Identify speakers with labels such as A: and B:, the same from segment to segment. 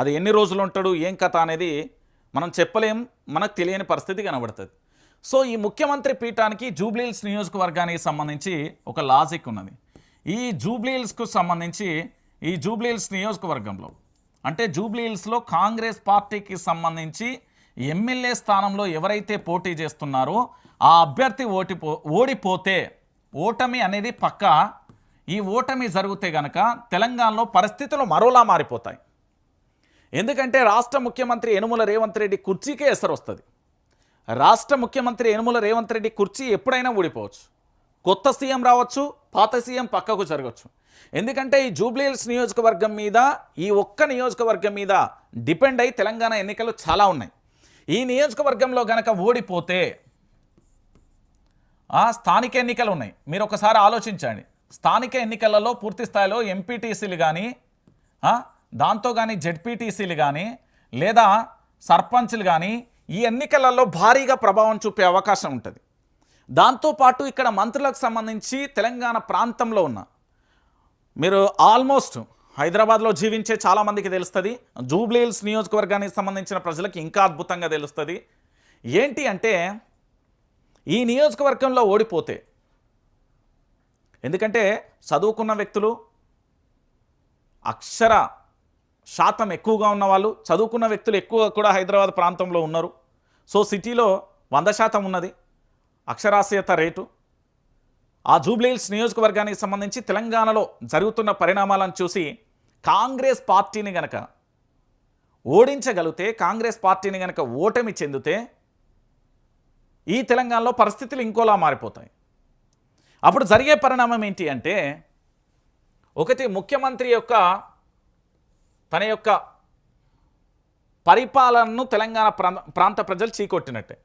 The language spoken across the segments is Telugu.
A: అది ఎన్ని రోజులు ఉంటాడు ఏం కథ అనేది మనం చెప్పలేం మనకు తెలియని పరిస్థితి కనబడుతుంది. సో ఈ ముఖ్యమంత్రి పీఠానికి జూబ్లీహిల్స్ నియోజకవర్గానికి సంబంధించి ఒక లాజిక్ ఉన్నది. ఈ జూబ్లీహిల్స్కు సంబంధించి ఈ జూబ్లీహిల్స్ నియోజకవర్గంలో అంటే జూబ్లీహిల్స్లో కాంగ్రెస్ పార్టీకి సంబంధించి ఎమ్మెల్యే స్థానంలో ఎవరైతే పోటీ చేస్తున్నారో ఆ అభ్యర్థి ఓటిపో ఓడిపోతే ఓటమి అనేది పక్క. ఈ ఓటమి జరిగితే గనక తెలంగాణలో పరిస్థితులు మరోలా మారిపోతాయి. ఎందుకంటే రాష్ట్ర ముఖ్యమంత్రి యనుమల రేవంత్ రెడ్డి కుర్చీకే ఎసరు వస్తుంది రాష్ట్ర ముఖ్యమంత్రి యనుమల రేవంత్ రెడ్డి కుర్చీ ఎప్పుడైనా ఊడిపోవచ్చు. కొత్త సీఎం రావచ్చు పాత సీఎం పక్కకు జరగవచ్చు ఎందుకంటే ఈ జూబ్లీహిల్స్ నియోజకవర్గం మీద ఈ ఒక్క నియోజకవర్గం మీద డిపెండ్ అయి తెలంగాణ ఎన్నికలు చాలా ఉన్నాయి. ఈ నియోజకవర్గంలో గనక ఓడిపోతే స్థానిక ఎన్నికలు ఉన్నాయి. మీరు ఒకసారి ఆలోచించండి. స్థానిక ఎన్నికలలో పూర్తి స్థాయిలో ఎంపీటీసీలు కానీ దాంతో కానీ జెడ్పీటీసీలు కానీ లేదా సర్పంచ్లు కానీ ఈ ఎన్నికలలో భారీగా ప్రభావం చూపే అవకాశం ఉంటుంది. దాంతోపాటు ఇక్కడ మంత్రులకు సంబంధించి తెలంగాణ ప్రాంతంలో ఉన్న మీరు ఆల్మోస్ట్ హైదరాబాద్లో జీవించే చాలామందికి తెలుస్తుంది. జూబ్లీహిల్స్ నియోజకవర్గానికి సంబంధించిన ప్రజలకు ఇంకా అద్భుతంగా తెలుస్తుంది. ఏంటి అంటే ఈ నియోజకవర్గంలో ఓడిపోతే ఎందుకంటే చదువుకున్న వ్యక్తులు అక్షర శాతం ఎక్కువగా ఉన్నవాళ్ళు చదువుకున్న వ్యక్తులు ఎక్కువ కూడా హైదరాబాద్ ప్రాంతంలో ఉన్నారు. సో సిటీలో వంద శాతం ఉన్నది. అక్షరాస్యత రేటు. ఆ జూబ్లీహిల్స్ నియోజకవర్గానికి సంబంధించి తెలంగాణలో జరుగుతున్న పరిణామాలను చూసి కాంగ్రెస్ పార్టీని గనక ఓడించగలిగితే కాంగ్రెస్ పార్టీని గనక ఓటమి చెందితే ఈ తెలంగాణలో పరిస్థితులు ఇంకోలా మారిపోతాయి. అప్పుడు జరిగే పరిణామం ఏంటి అంటే ఒకటి ముఖ్యమంత్రి యొక్క తన యొక్క పరిపాలనను తెలంగాణ ప్రా- ప్రాంత ప్రజలు చీకొట్టినట్టే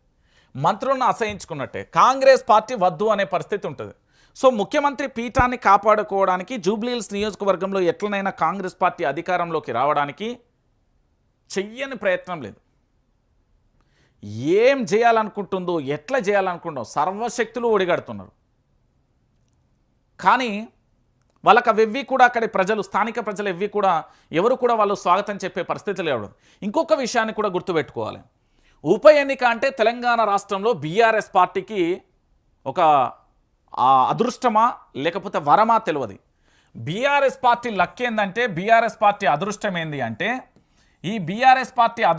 A: మంత్రులను అసహించుకున్నట్టే కాంగ్రెస్ పార్టీ వద్దు అనే పరిస్థితి ఉంటుంది. సో ముఖ్యమంత్రి పీఠాన్ని కాపాడుకోవడానికి జూబ్లీహిల్స్ నియోజకవర్గంలో ఎట్లనైనా కాంగ్రెస్ పార్టీ అధికారంలోకి రావడానికి చెయ్యని ప్రయత్నం లేదు. ఏం చేయాలనుకుంటుందో ఎట్లా చేయాలనుకుంటుందో సర్వశక్తులు ఒడిగడుతున్నారు. కానీ వాళ్ళకి అవి కూడా అక్కడి ప్రజలు స్థానిక ప్రజలు ఎవ్వి కూడా ఎవరు కూడా వాళ్ళు స్వాగతం చెప్పే పరిస్థితి లేవడం. ఇంకొక విషయాన్ని కూడా గుర్తుపెట్టుకోవాలి. ఉప ఎన్నిక అంటే తెలంగాణ రాష్ట్రంలో బీఆర్ఎస్ పార్టీకి ఒక అదృష్టమా లేకపోతే వరమా తెలియదు. బీఆర్ఎస్ పార్టీ లక్ ఏందంటే బీఆర్ఎస్ పార్టీ అదృష్టం ఏంది అంటే ఈ బీఆర్ఎస్ పార్టీ అదృష్టం